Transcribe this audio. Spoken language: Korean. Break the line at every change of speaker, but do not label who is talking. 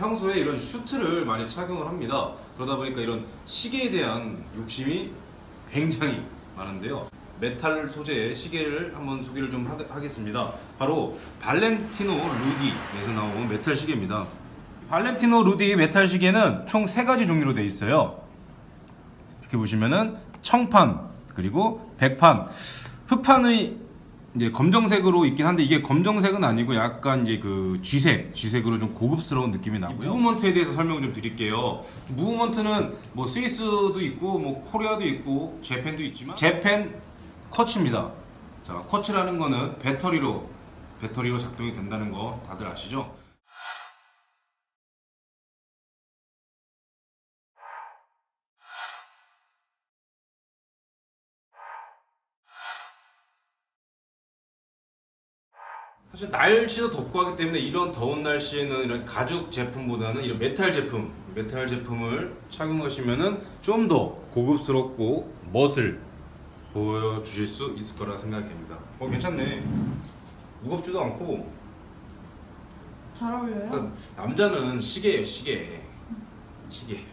평소에 이런 슈트를 많이 착용을 합니다. 그러다 보니까 이런 시계에 대한 욕심이 굉장히 많은데요. 메탈 소재의 시계를 한번 소개를 좀 하- 하겠습니다. 바로 발렌티노 루디에서 나온 메탈 시계입니다. 발렌티노 루디 메탈 시계는 총세 가지 종류로 되어 있어요. 이렇게 보시면은 청판 그리고 백판 흑판의 이제 검정색으로 있긴 한데 이게 검정색은 아니고 약간 이제 그 쥐색 쥐색으로 좀 고급스러운 느낌이 나고요. 무브먼트에 대해서 설명을 좀 드릴게요. 무브먼트는 뭐 스위스도 있고 뭐 코리아도 있고 재팬도 있지만 재팬 쿼츠입니다. 자 쿼츠라는 거는 배터리로 배터리로 작동이 된다는 거 다들 아시죠? 사실 날씨도 덥고 하기 때문에 이런 더운 날씨에는 이런 가죽 제품보다는 이런 메탈 제품, 메탈 제품을 착용하시면은 좀 더 고급스럽고 멋을 보여주실 수 있을 거라 생각합니다. 어 괜찮네. 무겁지도 않고
잘 어울려요?
일단 남자는 시계예요 시계. 시계.